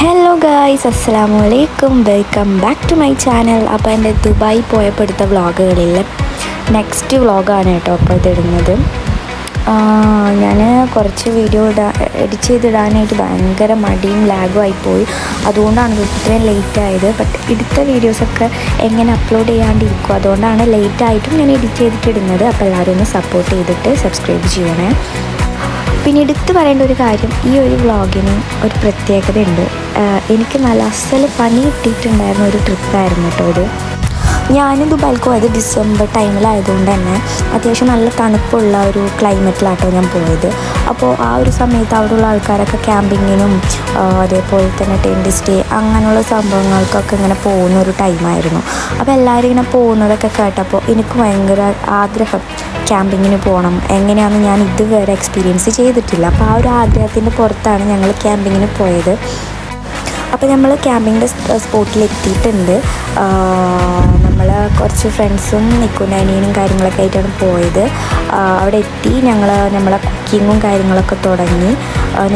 Hello guys അസ്സാം വലൈക്കും welcome back to my channel അപ്പോൾ എന്റെ ദുബായി പോയപ്പോൾ എടുത്ത വ്ളോഗുകളിൽ നെക്സ്റ്റ് വ്ളോഗാണ് കേട്ടോ അപ്പോൾ ഇതിടുന്നത്. ഞാൻ കുറച്ച് വീഡിയോ ഇടാ എഡിറ്റ് ചെയ്തിടാനായിട്ട് ഭയങ്കര മടിയും ലാഗും ആയിപ്പോയി. അതുകൊണ്ടാണ് ഇത് ഇത്രയും ലേറ്റ് ആയത്. ബട്ട് എടുത്ത വീഡിയോസൊക്കെ എങ്ങനെ അപ്ലോഡ് ചെയ്യാണ്ടിരിക്കും അതുകൊണ്ടാണ് ലേറ്റ് ആയിട്ടും ഞാൻ എഡിറ്റ് ചെയ്തിട്ടിടുന്നത്. അപ്പോൾ എല്ലാവരും ഒന്ന് സപ്പോർട്ട് ചെയ്തിട്ട് സബ്സ്ക്രൈബ് ചെയ്യണേ. പിന്നെ എടുത്തു പറയേണ്ട ഒരു കാര്യം ഈ ഒരു വ്ളോഗിന് ഒരു പ്രത്യേകതയുണ്ട്. എനിക്ക് നല്ല അസൽ പണി കിട്ടിയിട്ടുണ്ടായിരുന്ന ഒരു ട്രിപ്പായിരുന്നു കേട്ടോ ഇത്. ഞാൻ ദുബായിൽ പോയത് ഡിസംബർ ടൈമിലായതുകൊണ്ട് തന്നെ അത്യാവശ്യം നല്ല തണുപ്പുള്ള ഒരു ക്ലൈമറ്റിലാട്ടോ ഞാൻ പോയത്. അപ്പോൾ ആ ഒരു സമയത്ത് അവിടെയുള്ള ആൾക്കാരൊക്കെ ക്യാമ്പിങ്ങിനും അതേപോലെ തന്നെ ടെന്റ് സ്റ്റേ അങ്ങനെയുള്ള സംഭവങ്ങൾക്കൊക്കെ ഇങ്ങനെ പോകുന്ന ഒരു ടൈമായിരുന്നു. അപ്പോൾ എല്ലാവരും ഇങ്ങനെ പോകുന്നതൊക്കെ കേട്ടപ്പോൾ എനിക്ക് ഭയങ്കര ആഗ്രഹം ക്യാമ്പിങ്ങിന് പോകണം. എങ്ങനെയാണെന്ന് ഞാൻ ഇതുവരെ എക്സ്പീരിയൻസ് ചെയ്തിട്ടില്ല. അപ്പോൾ ആ ഒരു ആഗ്രഹത്തിന്റെ പുറത്താണ് ഞങ്ങൾ ക്യാമ്പിങ്ങിന് പോയത്. അപ്പോൾ നമ്മൾ ക്യാമ്പിങ്ങിന്റെ സ്പോട്ടിൽ എത്തിയിട്ടുണ്ട് നമ്മൾ കുറച്ച് ഫ്രണ്ട്സും നിൽക്കുന്ന അനിയനും കാര്യങ്ങളൊക്കെ ആയിട്ടാണ് പോയത്. അവിടെ എത്തി ഞങ്ങൾ നമ്മളെ കുക്കിങ്ങും കാര്യങ്ങളൊക്കെ തുടങ്ങി.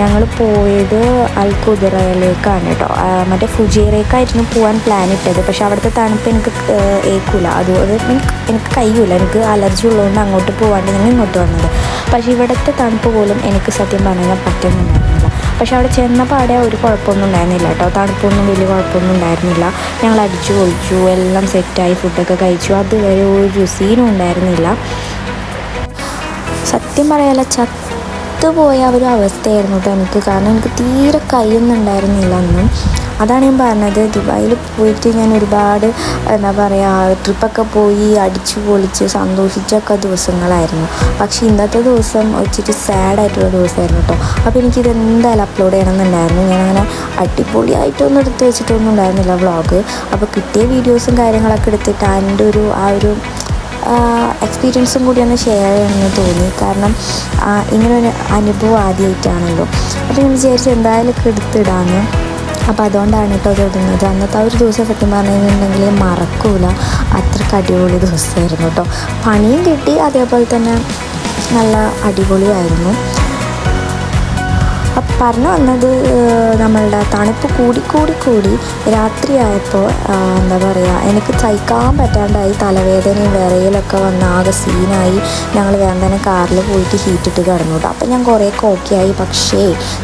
ഞങ്ങൾ പോയത് അൽ കുതിറയിലേക്കാണ് കേട്ടോ മറ്റേ ഫുജേറേക്കായിരുന്നു പോകാൻ പ്ലാൻ ഇട്ടത്. പക്ഷേ അവിടുത്തെ തണുപ്പ് എനിക്ക് ഏക്കൂല ഏൽക്കൂല. അത് അത് എനിക്ക് എനിക്ക് കഴിയൂല. എനിക്ക് അലർജി ഉള്ളതുകൊണ്ട് അങ്ങോട്ട് പോകാണ്ട് ഞങ്ങൾ ഇങ്ങോട്ട് വന്നത്. പക്ഷേ ഇവിടുത്തെ തണുപ്പ് പോലും എനിക്ക് സത്യം പറഞ്ഞാൽ പറ്റുന്നുണ്ടായിരുന്നില്ല പക്ഷെ അവിടെ ചെന്നപ്പോൾ അവിടെ ഒരു കുഴപ്പമൊന്നും ഉണ്ടായിരുന്നില്ല കേട്ടോ. തണുപ്പൊന്നും വലിയ കുഴപ്പമൊന്നും ഉണ്ടായിരുന്നില്ല. ഞങ്ങൾ അടിച്ചു പൊളിച്ചു എല്ലാം സെറ്റായി ഫുഡൊക്കെ കഴിച്ചു. അതുവരെ ഒരു സീനും ഉണ്ടായിരുന്നില്ല. സത്യം പറയാല ചത്തുപോയ ഒരു അവസ്ഥയായിരുന്നു കേട്ടോ എനിക്ക് കാരണം എനിക്ക് തീരെ കഴിയുന്നുണ്ടായിരുന്നില്ല അന്നും. അതാണ് ഞാൻ പറഞ്ഞത്. ദുബായിൽ പോയിട്ട് ഞാൻ ഒരുപാട് എന്താ പറയുക ട്രിപ്പൊക്കെ പോയി അടിച്ചു പൊളിച്ച് സന്തോഷിച്ചൊക്കെ ദിവസങ്ങളായിരുന്നു. പക്ഷേ ഇന്നത്തെ ദിവസം ഒച്ചിട്ട് സാഡായിട്ടുള്ള ദിവസമായിരുന്നു കേട്ടോ. അപ്പോൾ എനിക്കിത് എന്തായാലും അപ്ലോഡ് ചെയ്യണമെന്നുണ്ടായിരുന്നു. ഞാനങ്ങനെ അടിപൊളിയായിട്ടൊന്നും എടുത്ത് വെച്ചിട്ടൊന്നും ഉണ്ടായിരുന്നില്ല വ്ളോഗ് അപ്പോൾ കിട്ടിയ വീഡിയോസും കാര്യങ്ങളൊക്കെ എടുത്തിട്ട് അതിന്റെ ഒരു ആ ഒരു എക്സ്പീരിയൻസും കൂടി ഒന്ന് ഷെയർ ചെയ്യണമെന്ന് തോന്നി. കാരണം ഇങ്ങനൊരു അനുഭവം ആദ്യമായിട്ടാണല്ലോ അപ്പോൾ ഞാൻ വിചാരിച്ചു എന്തായാലും ഒക്കെ എടുത്തിടാന്ന്. അപ്പോൾ അതുകൊണ്ടാണ് കേട്ടോ അത് അന്നത്തെ ആ ഒരു ദിവസം സത്യം പറഞ്ഞിട്ടുണ്ടെങ്കിൽ മറക്കൂല. അത്രയ്ക്ക് അടിപൊളി ദിവസമായിരുന്നു കേട്ടോ. പണിയും കിട്ടി അതേപോലെ തന്നെ നല്ല അടിപൊളിയായിരുന്നു. അപ്പം പറഞ്ഞു വന്നത് നമ്മളുടെ തണുപ്പ് കൂടി കൂടി കൂടി രാത്രിയായപ്പോൾ എന്താ പറയുക എനിക്ക് സഹിക്കാൻ പറ്റാണ്ടായി തലവേദനയും വിറയിലൊക്കെ വന്ന് ആകെ സീനായി. ഞങ്ങൾ വേഗം തന്നെ കാറിൽ പോയിട്ട് ഹീറ്റിട്ട് കിടന്നു അപ്പം ഞാൻ കുറേയൊക്കെ ഓക്കെ ആയി. പക്ഷേ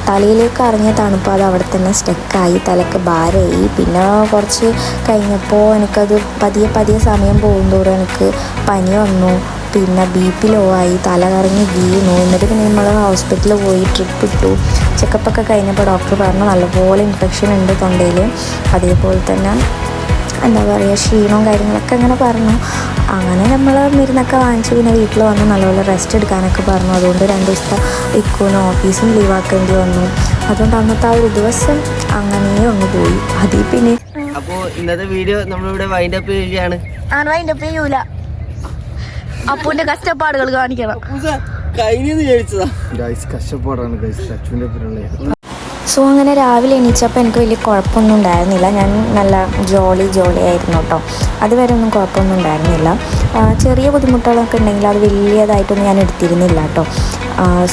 തലയിലേക്ക് ഇറങ്ങിയ തണുപ്പ് അത് അവിടെ തന്നെ സ്റ്റക്കായി തലക്ക് ഭാരമായി. പിന്നെ കുറച്ച് കഴിഞ്ഞപ്പോൾ എനിക്കത് പതിയെ പതിയെ സമയം പോകുന്തോറും എനിക്ക് പനി വന്നു. പിന്നെ ബി പി ലോ ആയി തല കറങ്ങി വീണു. എന്നിട്ട് പിന്നെ നമ്മൾ ഹോസ്പിറ്റലിൽ പോയി ട്രിപ്പ് ഇട്ടു. ചെക്കപ്പൊക്കെ കഴിഞ്ഞപ്പോൾ ഡോക്ടർ പറഞ്ഞു നല്ലപോലെ ഇൻഫെക്ഷൻ ഉണ്ട് തൊണ്ടയിൽ അതേപോലെ തന്നെ എന്താ പറയുക ക്ഷീണവും കാര്യങ്ങളൊക്കെ അങ്ങനെ പറഞ്ഞു. അങ്ങനെ നമ്മൾ മരുന്നൊക്കെ വാങ്ങിച്ച്. പിന്നെ വീട്ടിൽ വന്ന് നല്ലപോലെ റെസ്റ്റ് എടുക്കാനൊക്കെ പറഞ്ഞു. അതുകൊണ്ട് രണ്ട് ദിവസത്തെ ഇക്കോന് ഓഫീസും ലീവാക്കേണ്ടി വന്നു. അതുകൊണ്ട് അന്നത്തെ ആ ഒരു ദിവസം അങ്ങനെ ഒന്ന് പോയി. അതിൽ പിന്നെ അപ്പോൾ ഇന്നത്തെ വീഡിയോ നമ്മളിവിടെ വൈൻഡപ്പ് ചെയ്യുകയാണ്. ആണ് വൈൻഡപ്പ് ചെയ്യൂല. അപ്പൂന്റെ കഷ്ടപ്പാടുകൾ കാണിക്കണം. കഴിഞ്ഞു കഷ്ടപ്പാടാണ് സോ അങ്ങനെ രാവിലെ എണീച്ചപ്പോൾ എനിക്ക് വലിയ കുഴപ്പമൊന്നും ഉണ്ടായിരുന്നില്ല. ഞാൻ നല്ല ജോളി ജോളി ആയിരുന്നു കേട്ടോ അതുവരെ ഒന്നും കുഴപ്പമൊന്നും ഉണ്ടായിരുന്നില്ല. ചെറിയ ബുദ്ധിമുട്ടുകളൊക്കെ ഉണ്ടെങ്കിൽ അത് വലിയതായിട്ടൊന്നും ഞാൻ എടുത്തിരുന്നില്ല കേട്ടോ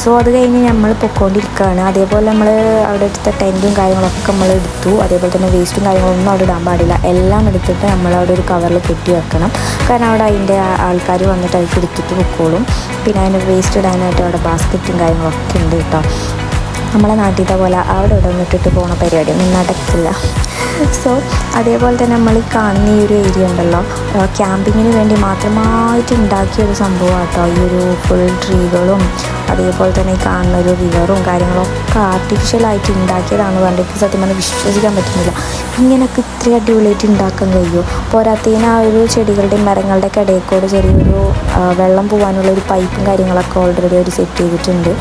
സോ അത് കഴിഞ്ഞ് നമ്മൾ പൊയ്ക്കൊണ്ടിരിക്കുകയാണ്. അതേപോലെ നമ്മൾ അവിടെ എടുത്ത ടെന്റും കാര്യങ്ങളൊക്കെ നമ്മൾ എടുത്തു. അതേപോലെ തന്നെ വേസ്റ്റും കാര്യങ്ങളൊന്നും അവിടെ ഇടാൻ പാടില്ല. എല്ലാം എടുത്തിട്ട് നമ്മൾ അവിടെ ഒരു കവറിൽ കെട്ടി വെക്കണം. കാരണം അവിടെ അതിന്റെ ആൾക്കാർ വന്നിട്ട് അതിൽ എടുത്തിട്ട് പൊക്കോളും. പിന്നെ അതിന്റെ വേസ്റ്റ് ഇടാനായിട്ട് അവിടെ ബാസ്ക്കറ്റും കാര്യങ്ങളൊക്കെ ഉണ്ട് കേട്ടോ നമ്മളെ നാട്ടിലത്തെ പോലെ അവിടെ ഇവിടെ ഒന്നിട്ടിട്ട് പരിപാടി പരിപാടിയൊന്നും നടക്കില്ല. സോ അതേപോലെ തന്നെ നമ്മൾ കാണുന്ന ഈ ഒരു ഏരിയ ഉണ്ടല്ലോ ക്യാമ്പിങ്ങിന് വേണ്ടി മാത്രമായിട്ട് ഉണ്ടാക്കിയ ഒരു സംഭവമാണ് കേട്ടോ ഈ ഒരു ഫുൾ ട്രീകളും അതേപോലെ തന്നെ ഈ കാണുന്ന ഒരു റിവറും കാര്യങ്ങളൊക്കെ ആർട്ടിഫിഷ്യലായിട്ട് ഉണ്ടാക്കിയതാണ് പറഞ്ഞിട്ട് സത്യം പറഞ്ഞാൽ വിശ്വസിക്കാൻ പറ്റുന്നില്ല. ഇങ്ങനെയൊക്കെ ഇത്ര അടിപൊളിയായിട്ട് ഉണ്ടാക്കാൻ കഴിയുമോ പോരാത്തതിന് ആ ഒരു ചെടികളുടെയും മരങ്ങളുടെ ഒക്കെ ഇടയിൽ കൂടെ ചെറിയൊരു വെള്ളം പോകാനുള്ള ഒരു പൈപ്പും കാര്യങ്ങളൊക്കെ ഓൾറെഡി അവർ സെറ്റ് ചെയ്തിട്ടുണ്ട്.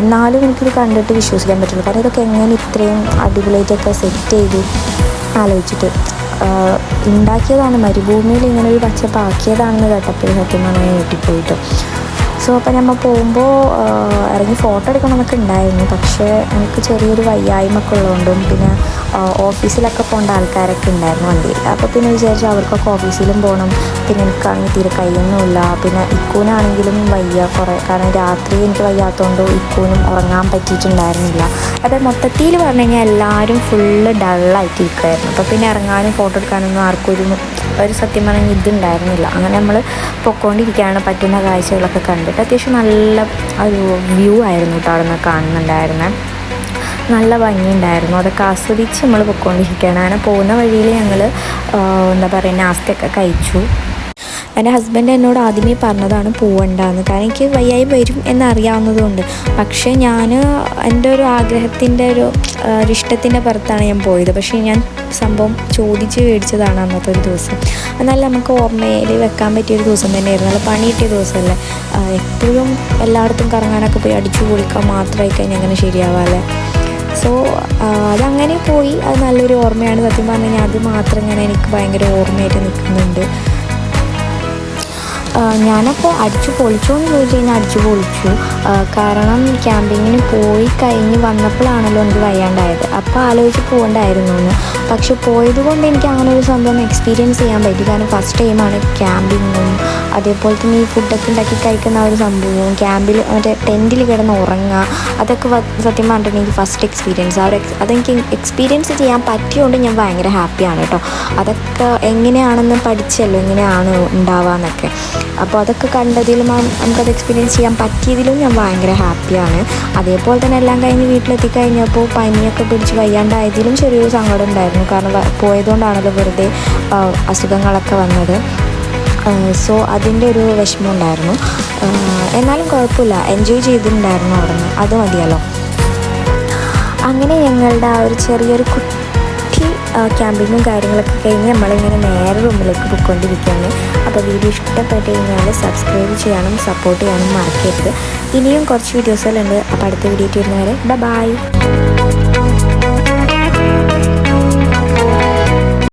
എന്നാലും എനിക്കിത് കണ്ടിട്ട് വിശ്വസിക്കാൻ പറ്റുള്ളൂ. കാരണം ഇതൊക്കെ എങ്ങനെ ഇത്രയും അടിപൊളിയായിട്ടൊക്കെ സെറ്റ് ചെയ്തു ആലോചിച്ചിട്ട് ഉണ്ടാക്കിയതാണ്. മരുഭൂമിയിൽ ഇങ്ങനെ ഒരു പച്ചപ്പാക്കിയതാണെന്ന് കേട്ടപ്പോൾ സത്യം പറഞ്ഞാൽ ഞെട്ടിപ്പോയിട്ട് സോ അപ്പോൾ നമ്മൾ പോകുമ്പോൾ ഇറങ്ങി ഫോട്ടോ എടുക്കണമെന്നൊക്കെ ഉണ്ടായിരുന്നു പക്ഷേ എനിക്ക് ചെറിയൊരു വയ്യായ്മൊക്കെ ഉള്ളതുകൊണ്ടും പിന്നെ ഓഫീസിലൊക്കെ പോകേണ്ട ആൾക്കാരൊക്കെ ഉണ്ടായിരുന്നു വണ്ടിയിൽ. അപ്പോൾ പിന്നെ വിചാരിച്ചു അവർക്കൊക്കെ ഓഫീസിലും പോകണം പിന്നെ എനിക്കാണെങ്കിൽ തീരെ കഴിയുന്നുമില്ല പിന്നെ ഇക്കൂനാണെങ്കിലും വയ്യ കുറേ. കാരണം രാത്രി എനിക്ക് വയ്യാത്തതുകൊണ്ട് ഇക്കൂനും ഉറങ്ങാൻ പറ്റിയിട്ടുണ്ടായിരുന്നില്ല. അപ്പോൾ മൊത്തത്തിൽ പറഞ്ഞു കഴിഞ്ഞാൽ എല്ലാവരും ഫുള്ള് ഡള്ളായിട്ടിരിക്കുമായിരുന്നു അപ്പോൾ പിന്നെ ഇറങ്ങാനും ഫോട്ടോ എടുക്കാനൊന്നും ആർക്കും ഒരു ഒരു സത്യം പറഞ്ഞാൽ ഇതുണ്ടായിരുന്നില്ല. അങ്ങനെ നമ്മൾ പൊക്കോണ്ടിരിക്കുകയാണ് പറ്റുന്ന കാഴ്ചകളൊക്കെ കണ്ടിട്ട് അത്യാവശ്യം നല്ല ഒരു വ്യൂ ആയിരുന്നു കേട്ടോ അവിടെ നിന്ന് കാണുന്നുണ്ടായിരുന്നത് നല്ല ഭംഗിയുണ്ടായിരുന്നു. അതൊക്കെ ആസ്വദിച്ച് നമ്മൾ പൊയ്ക്കൊണ്ടിരിക്കുകയാണ് അങ്ങനെ പോകുന്ന വഴിയിൽ ഞങ്ങൾ എന്താ പറയുക നാസ്തയൊക്കെ കഴിച്ചു. എന്റെ ഹസ്ബൻഡ് എന്നോട് ആദ്യമേ പറഞ്ഞതാണ് പോവണ്ടെന്ന്. കാരണം എനിക്ക് വയ്യായി വരും എന്നറിയാവുന്നതുകൊണ്ട്. പക്ഷേ ഞാൻ എന്റെ ഒരു ആഗ്രഹത്തിന്റെ ഒരു ഇഷ്ടത്തിന്റെ പുറത്താണ് ഞാൻ പോയത്. പക്ഷേ ഞാൻ സംഭവം ചോദിച്ച് മേടിച്ചതാണ് അന്നത്തെ ഒരു ദിവസം. എന്നാൽ നമുക്ക് ഓർമ്മയിൽ വെക്കാൻ പറ്റിയ ഒരു ദിവസം തന്നെയായിരുന്നു. നല്ല പണി കിട്ടിയ ദിവസമല്ലേ? എപ്പോഴും എല്ലായിടത്തും കറങ്ങാനൊക്കെ പോയി അടിച്ചു പൊളിക്കാൻ മാത്രമായി കഴിഞ്ഞാൽ അങ്ങനെ ശരിയാവാല്ലേ? സോ അതങ്ങനെ പോയി. അത് നല്ലൊരു ഓർമ്മയാണ്. സത്യം പറഞ്ഞു കഴിഞ്ഞാൽ അത് മാത്രം ഇങ്ങനെ എനിക്ക് ഭയങ്കര ഓർമ്മയായിട്ട് നിൽക്കുന്നുണ്ട്. ഞാനപ്പോൾ അടിച്ചു പൊളിച്ചോന്ന് ചോദിച്ചു കഴിഞ്ഞാൽ അടിച്ചു പൊളിച്ചു. കാരണം ക്യാമ്പിങ്ങിന് പോയി കഴിഞ്ഞ് വന്നപ്പോഴാണല്ലോ എനിക്ക് വയ്യാണ്ടായത്. അപ്പോൾ ആലോചിച്ച് പോകണ്ടായിരുന്നു എന്ന്. പക്ഷെ പോയത് കൊണ്ട് എനിക്ക് അങ്ങനെ ഒരു സംഭവം എക്സ്പീരിയൻസ് ചെയ്യാൻ പറ്റി. കാരണം ഫസ്റ്റ് ടൈമാണ് ക്യാമ്പിങ്ങും അതേപോലെ തന്നെ ഈ ഫുഡൊക്കെ ഉണ്ടാക്കി കഴിക്കുന്ന ഒരു സംഭവവും ക്യാമ്പിൽ മറ്റേ ടെന്റിൽ കിടന്ന് ഉറങ്ങുക അതൊക്കെ സത്യം പറഞ്ഞിട്ടുണ്ടെങ്കിൽ ഫസ്റ്റ് എക്സ്പീരിയൻസ് ആ ഒരു അതെനിക്ക് എക്സ്പീരിയൻസ് ചെയ്യാൻ പറ്റിയതുകൊണ്ട് ഞാൻ ഭയങ്കര ഹാപ്പിയാണ് കേട്ടോ. അതൊക്കെ എങ്ങനെയാണെന്ന് പഠിച്ചല്ലോ എങ്ങനെയാണ് ഉണ്ടാവാന്നൊക്കെ അപ്പോൾ അതൊക്കെ കണ്ടതിലും നമുക്കത് എക്സ്പീരിയൻസ് ചെയ്യാൻ പറ്റിയതിലും ഞാൻ ഭയങ്കര ഹാപ്പിയാണ് അതേപോലെ തന്നെ എല്ലാം കഴിഞ്ഞ് വീട്ടിലെത്തി കഴിഞ്ഞപ്പോൾ പനിയൊക്കെ പിടിച്ച് വയ്യാണ്ടായതിലും ചെറിയൊരു സങ്കടം ഉണ്ടായിരുന്നു. കാരണം പോയതുകൊണ്ടാണല്ലോ വെറുതെ അസുഖങ്ങളൊക്കെ വന്നത്. സോ അതിന്റെ ഒരു വിഷമം ഉണ്ടായിരുന്നു. എന്നാലും കുഴപ്പമില്ല. എൻജോയ് ചെയ്തിട്ടുണ്ടായിരുന്നു അവിടെ നിന്ന് അത് മതിയല്ലോ. അങ്ങനെ ഞങ്ങളുടെ ആ ഒരു ചെറിയൊരു കുട്ടി ക്യാമ്പിങ്ങും കാര്യങ്ങളൊക്കെ കഴിഞ്ഞ് നമ്മളിങ്ങനെ നേരെ റൂമിലേക്ക് പോയിക്കൊണ്ടിരിക്കുകയാണ്. അപ്പോൾ വീഡിയോ ഇഷ്ടപ്പെട്ട് കഴിഞ്ഞാൽ സബ്സ്ക്രൈബ് ചെയ്യാനും സപ്പോർട്ട് ചെയ്യാനും മറക്കരുത്. ഇനിയും കുറച്ച് വീഡിയോസുകളുണ്ട് അപ്പോൾ അടുത്ത വീഡിയോ വരുന്നവരെ ബൈ